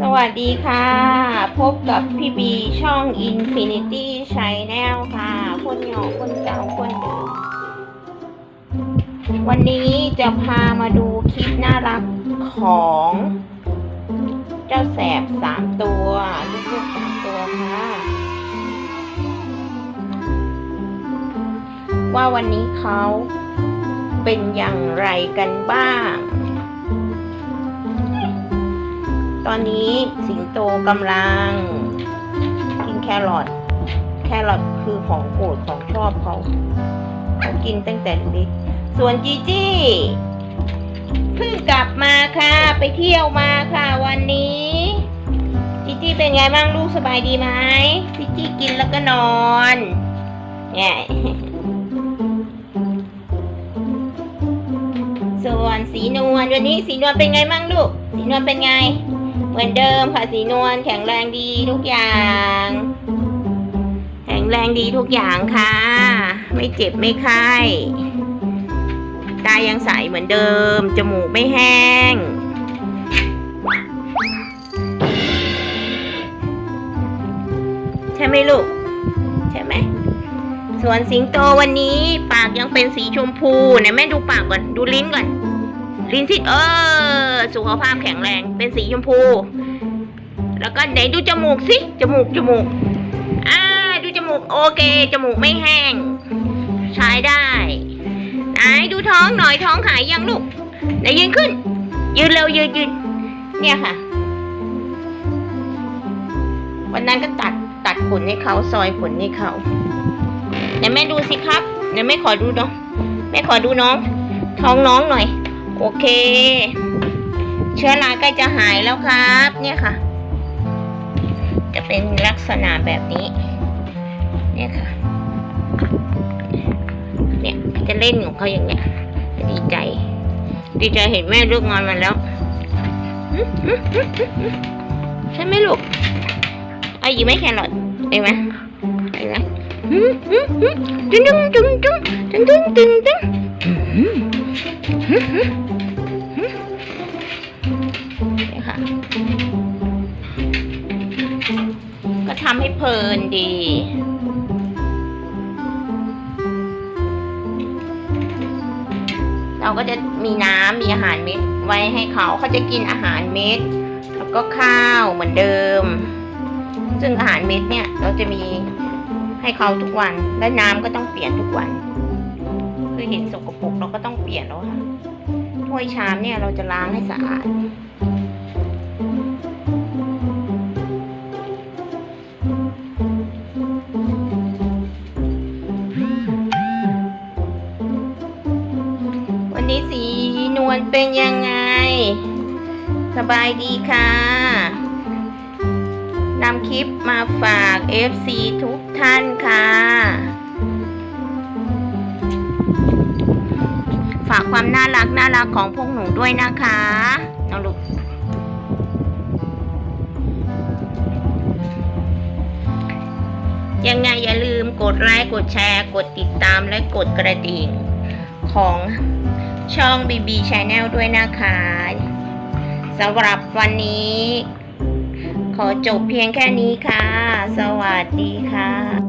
สวัสดีค่ะ พบกับพี่บีช่อง Infinity Channel ค่ะ คนเหงาคนเก่าคนเดิมวันนี้จะพามาดูคลิปน่ารักของ เจ้าแสบสามตัวลูกๆสามตัวค่ะ ว่าวันนี้เขาเป็นอย่างไรกันบ้าง ตอนนี้สิงโตกำลัง กินแครอทแครอทคือของโปรดของชอบเขาเขากินตั้งแต่เล็กส่วนจีจี้เพิ่งกลับมาค่ะ ไปเที่ยวมาค่ะวันนี้จีจี้เป็นไงบ้างลูกสบายดีไหมจีจี้กินแล้วก็นอนเนี่ยส่วนสีนวลวันนี้สีนวลเป็นไงบ้างลูก สีนวลเป็นไง เหมือนเดิมค่ะสีนวลแข็งแรงดีทุกอย่าง แข็งแรงดีทุกอย่างค่ะ ไม่เจ็บไม่ไข้ตายังใสเหมือนเดิม จมูกไม่แห้งใช่ไหมลูก ใช่ไหมส่วนสิงโตวันนี้ ปากยังเป็นสีชมพูไหนแม่ดูปากก่อน ดูลิ้นก่อน ลิ้นสิเออ สุขภาพแข็งแรง เป็นสีชมพู แล้วก็ไหนดูจมูกสิ จมูก จมูก อ่า ดูจมูก โอเค จมูกไม่แห้ง ใช้ได้ไหนดูท้องหน่อย ท้องหายยังลูก ไหนยืนขึ้น ยืนเร็วยืนยืน เนี่ยค่ะ วันนั้นก็ตัด ตัดขนให้เขา ซอยขนให้เขาไหนแม่ดูสิครับไหนแม่ขอดูน้อง แม่ขอดูน้อง ท้องน้องหน่อย โอเค เชื้อราใกล้จะหายแล้วครับ เนี่ยค่ะ จะเป็นลักษณะแบบนี้ เนี่ยค่ะ เนี่ยจะเล่นของเขาอย่างเนี้ยดีใจ ดีใจเห็นแม่เลิกงานมาแล้วใช่ไหมลูกไอ้ยีไม่แครอทเห็นไหมเห็นไหมหึหึหึตึ้งตึ้งตึ้งตึ้งตึ้งตึ้งตึ้งตึ้ง นี่ค่ะ ก็ทำให้เพลินดีเราก็จะมีน้ำมีอาหารเม็ดไว้ให้เขาเขาจะกินอาหารเม็ด แล้วก็ข้าวเหมือนเดิม ซึ่งอาหารเม็ดเนี่ยเราจะมีให้เขาทุกวันและน้ำก็ต้องเปลี่ยนทุกวัน คือเห็นสกปรกเราก็ต้องเปลี่ยนแล้วค่ะถ้วยชามเนี่ยเราจะล้างให้สะอาดวันนี้สีนวลเป็นยังไง สบายดีค่ะนำคลิปมาฝาก FC ทุกท่านค่ะ น่ารักน่ารักของพวกหนูด้วยนะคะน้องลูกยังไงอย่าลืมกดไลค์กดแชร์ กดติดตามและกดกระดิ่ง ของช่อง BB Channel ด้วยนะคะสำหรับวันนี้ ขอจบเพียงแค่นี้ค่ะ สวัสดีค่ะ